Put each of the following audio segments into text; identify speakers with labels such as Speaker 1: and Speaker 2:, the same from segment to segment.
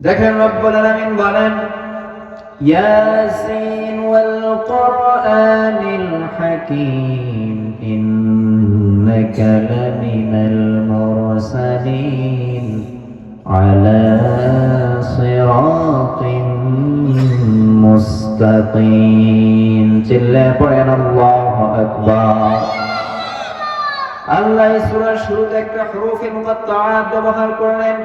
Speaker 1: দেখেন রব্বুল আলামিন বলেন ইয়াসিন ওয়াল কোরআনিল হাকীম ইন্নাকা লামিনাল মুরসালিন আলা সিরাতিন মুস্তাকিম চিল্লা পড়েন আল্লাহু আকবার আল্লাহ এই সূরার শুরুতে একটা হরফে মুকাত্তাআত ব্যবহার করলেন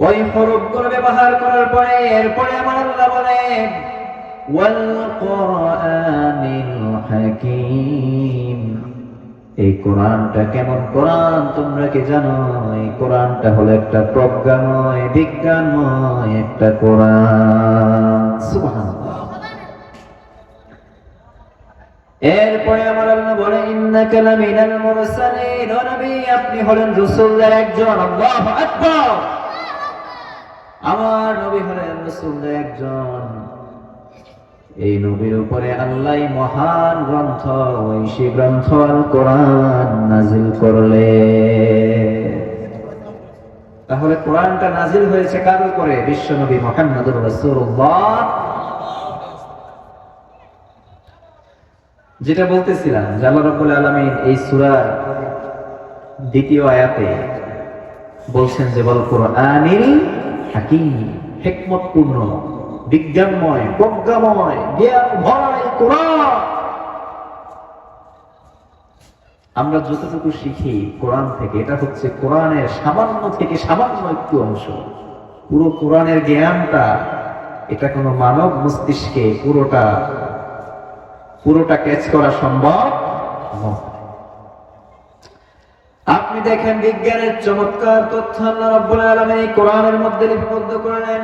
Speaker 1: ওই হরফগুলো ব্যবহার করার পরে এরপরে আমার আল্লাহ বলেন এই কোরআনটা কেমন কোরআন? তোমরা কি জানো? এই কোরআনটা হলো একটা প্রজ্ঞাময়, বিজ্ঞানময় একটা কোরআন। এরপরে আমার আল্লাহ বলে ইন্নাকা লামিনাল মুরসালিন। নবী, আপনি হলেন রাসূলদের একজন। আল্লাহু আকবার। আমার নবী হলেন রাসূলদের একজন। এই নবীর উপরে আল্লাহ মহান গ্রন্থ ঐশী গ্রন্থ আল কোরআন নাজিল করলে। তাহলে কোরআনটা নাজিল হয়েছে কার উপরে? বিশ্ব নবী মোহাম্মদুর রাসূলুল্লাহ। যেটা বলতেছিলাম আল্লাহ রাব্বুল আলামিন এই সূরার দ্বিতীয় আয়াতে বলছেন যে বল কোরআনিল হাকিম হিকমতপূর্ণ, বিজ্ঞানময়, প্রজ্ঞাময় জ্ঞান কোরআন। আমরা যতটুকু শিখি কোরআন থেকে, এটা হচ্ছে কোরআনের সামান্য থেকে সামান্য একটু অংশ। পুরো কোরআনের জ্ঞানটা, এটা কোনো মানব মস্তিষ্কে পুরোটা পুরোটা ক্যাচ করা সম্ভব নয়। আপনি দেখেন বিজ্ঞানের চমৎকার তথ্য আল্লাহ রাব্বুল আলামিন কোরআনের মধ্যে লিপিবদ্ধ করলেন।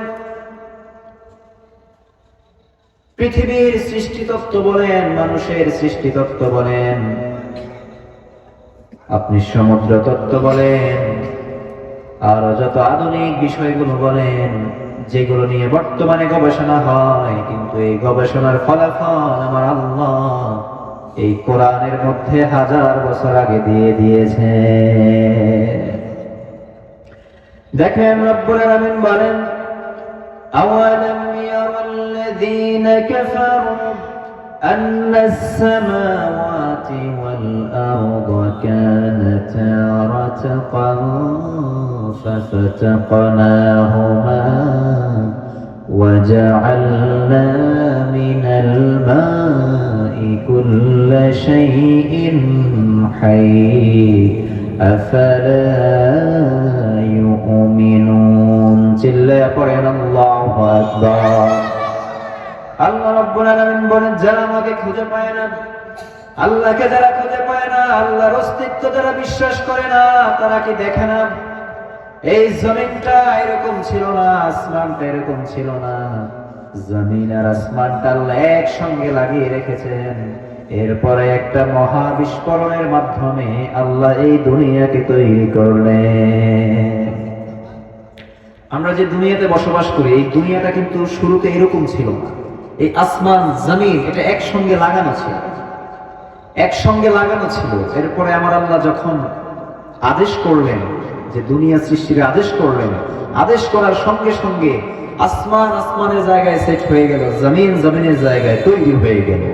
Speaker 1: পৃথিবীর সৃষ্টিতত্ত্ব বলেন, মানুষের সৃষ্টিতত্ত্ব বলেন। আপনি সমুদ্র তত্ত্ব বলেন, আর যত আধুনিক বিষয়গুলো বলেন, যেগুলো নিয়ে বর্তমানে গবেষণা হয়, কিন্তু এই গবেষণার ফলাফল আমার আল্লাহ এই কোরআনের মধ্যে হাজার বছর আগে দিয়ে দিয়েছে দেখেন রব্বুল আলামিন বলেন أولم يرى الذين كفروا أن السماوات والأرض كانتا رتقا ففتقناهما وجعلنا من الماء كل شيء حي أفلا يؤمنون চিল্লা পড়েন আল্লাহু আকবার আল্লাহ রাব্বুল আলামিন বলেন যারা আমাকে খুঁজে পায় না আল্লাহকে যারা খুঁজে পায় না আল্লাহর অস্তিত্ব যারা বিশ্বাস করে না তারা কি দেখে না এই জমিনটা এরকম ছিল না আসমানটা এরকম ছিল না জমিন আর আসমানটা আল্লাহ একসঙ্গে লাগিয়ে রেখেছেন। এরপরে একটা মহা বিস্ফোরণের মাধ্যমে আল্লাহ এই দুনিয়াকে তৈরি করলেন। আমরা যে দুনিয়াতে বসবাস করি, এই দুনিয়াটা কিন্তু শুরুতে এরকম ছিল না। এই আসমান, জমিন, এটা একসঙ্গে লাগানো ছিল। একসঙ্গে লাগানো ছিল। এরপরে আমার আল্লাহ যখন আদেশ করলেন যে দুনিয়া সৃষ্টির আদেশ করলেন, আদেশ করার সঙ্গে সঙ্গে আসমান আসমানের জায়গায় সেট হয়ে গেল, জমিন জমিনের জায়গায় তৈরি হয়ে গেল।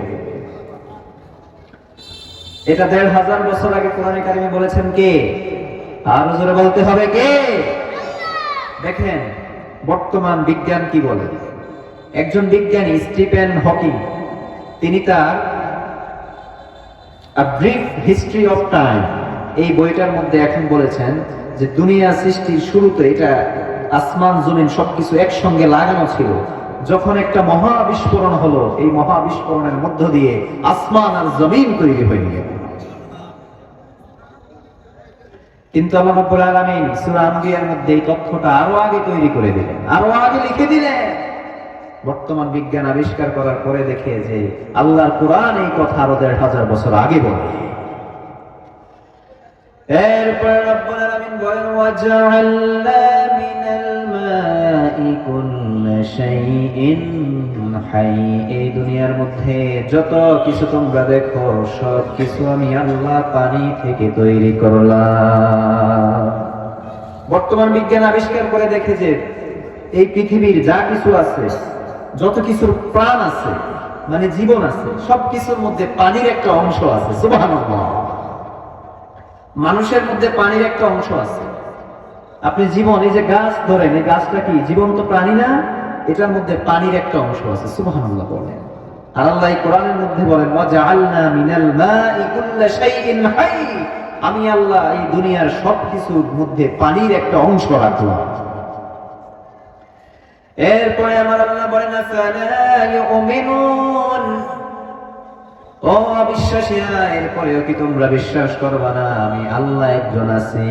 Speaker 1: এটা দেড় হাজার বছর আগে কোরআনে কারিমে বলেছেন কে? আরও জোরে বলতে হবে কে? দেখেন, বর্তমান বিজ্ঞান কি বলে? একজন বিজ্ঞানী, স্টিফেন হকিং, তিনি তার ব্রিফ হিস্ট্রি অফ টাইম এই বইটার মধ্যে এখন বলেছেন যে দুনিয়া সৃষ্টির শুরুতে এটা আসমান, জমিন সবকিছু একসঙ্গে লাগানো ছিল। যখন একটা মহা বিস্ফোরণ হলো, এই মহা বিস্ফোরণের মধ্য দিয়ে আসমান আর জমিন তৈরি হয়ে গেল। কিন্তু আল্লাহ মধ্যে এই তথ্যটা আরও আগে তৈরি করে দিলেন, আরও আগে লিখে দিলেন। বর্তমান বিজ্ঞান আবিষ্কার করার পরে দেখে যে আল্লাহর কোরআন এই কথা আরও দেড় হাজার বছর আগে বলে। এরপর রব্বুল বলেন দুনিয়ার মধ্যে যত কিছু তোমরা দেখো সব কিছু আমি আল্লাহ পানি থেকে তৈরি করলাম বর্তমান বিজ্ঞান আবিষ্কার করে দেখে যে এই পৃথিবীর যা কিছু আছে, যত কিছুর প্রাণ আছে মানে জীবন আছে, সব কিছুর মধ্যে পানির একটা অংশ আছে মানুষের মধ্যে পানির একটা অংশ আছে। আপনি জীবন, এই যে গাছ ধরেন, এই গাছটা কি জীবন্ত প্রাণী না? এটার মধ্যে পানির একটা অংশ আছে, সুবহানাল্লাহ বলেন। আর আল্লাহ কোরআনের মধ্যে বলেন মিনাল আমি আল্লাহ এই দুনিয়ার মধ্যে পানির একটা অংশ রাখলাম। এরপরে আমার আল্লাহ বলেন ও অবিশ্বাসীরা, এরপরেও কি তোমরা বিশ্বাস করবা না? আমি আল্লাহ একজন আছি।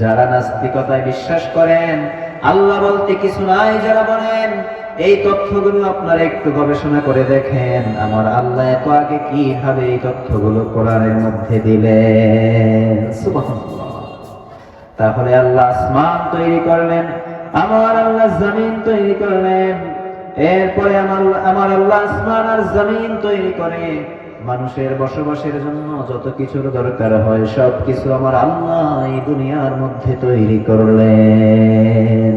Speaker 1: যারা নাস্তিকতায় বিশ্বাস করেন, আল্লাহ বলতে কিছু নাই যারা বলেন, এই তথ্যগুলো আপনারা একটু গবেষণা করে দেখেন, আমার আল্লাহ এত আগে কীভাবে এই তথ্যগুলো কোরআনের মধ্যে দিলেন? তাহলে আল্লাহ আসমান তৈরি করলেন, আমার আল্লাহ জমিন তৈরি করলেন, এরপরে আমার আমার আল্লাহ আসমান আর জমিন তৈরি করে মানুষের বসবাসের জন্য যত কিছুর দরকার হয় সব কিছু আমার আল্লাহ এই দুনিয়ার মধ্যে তৈরি করলেন।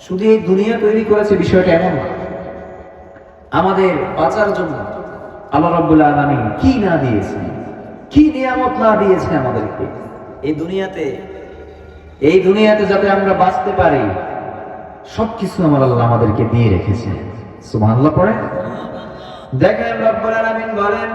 Speaker 1: শুধু এই দুনিয়া তৈরি করেছে বিষয়টা এমন আমাদের বাঁচার জন্য আল্লাহ রাব্বুল আলামিন কি না দিয়েছে কি নিয়ামত না দিয়েছে আমাদেরকে? এই দুনিয়াতে এই দুনিয়াতে যাতে আমরা বাঁচতে পারি, সবকিছু আমার আল্লাহ আমাদেরকে দিয়ে রেখেছে সুবহানাল্লাহ পড়ে দেখেন রব্বুল আলামিন বলেন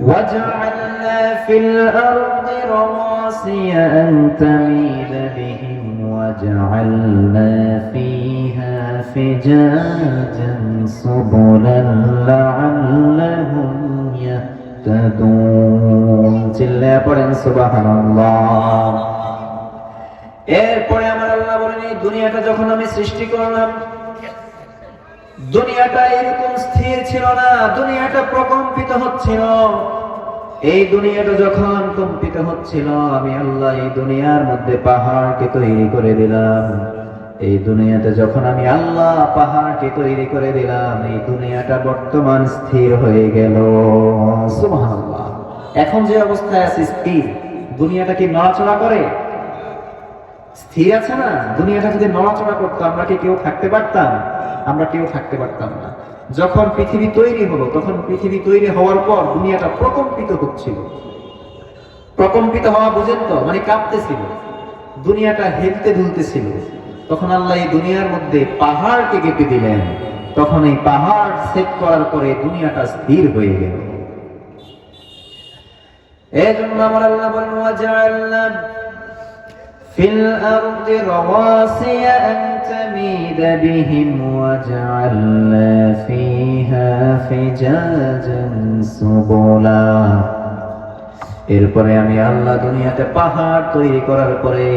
Speaker 1: وجعلنا في الأرض رواسي أن تميد بهم وجعلنا فيها فجاجا سبلا لعلهم يهتدون চিল্লা পড়েন সুবহানাল্লাহ এরপরে আমার আল্লাহ বলেন এই দুনিয়াটা যখন আমি সৃষ্টি করলাম দুনিয়াটা এরকম স্থির ছিল না, দুনিয়াটা প্রকম্পিত হচ্ছিল। এই দুনিয়াটা যখন কম্পিত হচ্ছিল, আমি আল্লাহ এই দুনিয়ার মধ্যে পাহাড়কে তৈরি করে দিলাম। এই দুনিয়াতে যখন আমি আল্লাহ পাহাড়কে তৈরি করে দিলাম, এই দুনিয়াটা বর্তমান স্থির হয়ে গেল। এখন যে অবস্থায় আছে, স্থির। দুনিয়াটা কি নড়াচড়া করে? স্থির আছে না? দুনিয়াটা যদি নড়াচড়া করতো, আমরা কি কেউ থাকতে পারতাম? আমরা কেউ থাকতে পারতাম না। যখন পৃথিবী তৈরি হলো, তখন পৃথিবী তৈরি হওয়ার পর দুনিয়াটা প্রকম্পিত হচ্ছিল। প্রকম্পিত হওয়া বুঝেন তো মানে কাঁপতেছিল। দুনিয়াটা হেলতে দুলতেছিল তখন আল্লাহ এই দুনিয়ার মধ্যে পাহাড়কে কেটে দিলেন। তখন এই পাহাড় সেট করার পরে দুনিয়াটা স্থির হয়ে গেল। এই জন্য আমার আল্লাহ বলেন في الأرض رواسي أن تميد بهم وجعلنا فيها فجاجا سبلا এরপরে আমি আল্লাহ দুনিয়াতে পাহাড় তৈরি করার পরে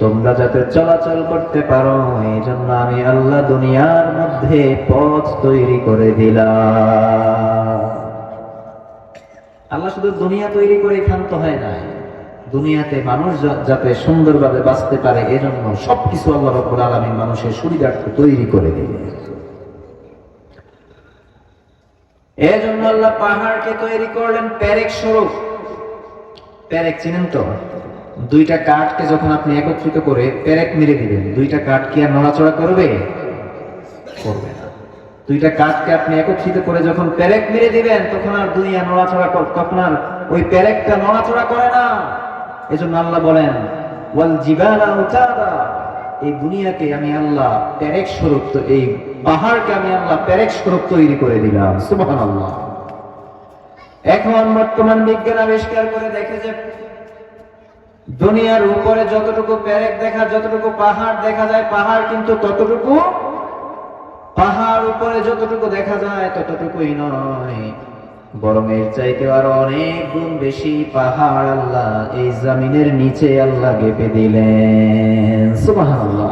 Speaker 1: তোমরা যাতে চলাচল করতে পারো এই জন্য আমি আল্লাহ দুনিয়ার মধ্যে পথ তৈরি করে দিলাম আল্লাহ শুধু দুনিয়া তৈরি করে ক্ষান্ত হয় নাই দুনিয়াতে মানুষ যাতে সুন্দরভাবে বাঁচতে পারে, এজন্য সবকিছু আল্লাহ রব্বুল আলামিন মানুষের সুবিধার্থে তৈরি করে দিবে। এজন্য আল্লাহ পাহাড়কে তৈরি করলেন প্যারেক স্বরূপ। প্যারেক চিনেন তো? দুইটা কাঠকে যখন আপনি একত্রিত করে প্যারেক মেরে দিবেন, দুইটা কাঠ কি আর নড়াচড়া করবে? করবে দুইটা কাঠকে আপনি একত্রিত করে যখন প্যারেক মেরে দিবেন, তখন আর দুনিয়া নড়াচড়া কর- তখন আর ওই প্যারেকটা নড়াচড়া করে না। এজন্য আল্লাহ বলেন, ওয়াল জিবালা উতাদা এই দুনিয়াকে আমি আল্লাহ প্যারেক স্বরূপ তো- এই পাহাড়কে আমি আল্লাহ প্যারেক স্বরূপ তৈরি করে দিলাম। সুবহানাল্লাহ। এখন বর্তমান বিজ্ঞান আবিষ্কার করে দেখে যে দুনিয়ার উপরে যতটুকু প্যারেক দেখা, যতটুকু পাহাড় দেখা যায়, পাহাড় কিন্তু ততটুকু পাহাড় উপরে যতটুকু দেখা যায়, ততটুকুই নয়। বরং এর চাইতে আর অনেক গুণ বেশি পাহাড় আল্লাহ এই জামিনের নিচে আল্লাহ গেপে দিলেন। সুবহানাল্লাহ।